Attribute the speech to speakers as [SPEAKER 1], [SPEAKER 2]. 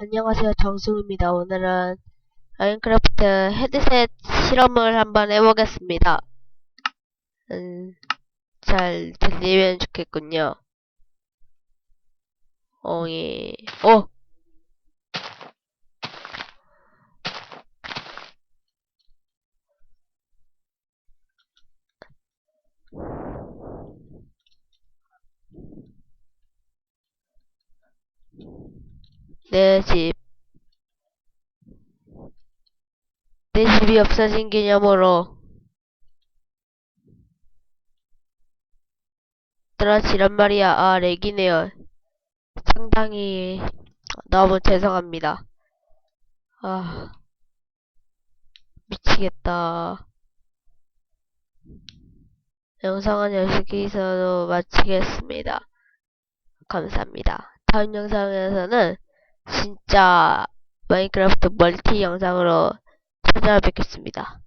[SPEAKER 1] 안녕하세요 정승입니다. 오늘은 마인크래프트 헤드셋 실험을 한번 해보겠습니다. 음, 잘 들리면 좋겠군요. 어이, 어! 내 집. 내 집이 없어진 기념으로 들어지란 말이야. 아, 렉이네요. 상당히 너무 죄송합니다. 아, 미치겠다. 영상은 여기서도 마치겠습니다. 감사합니다. 다음 영상에서는 진짜 마인크래프트 멀티 영상으로 찾아뵙겠습니다.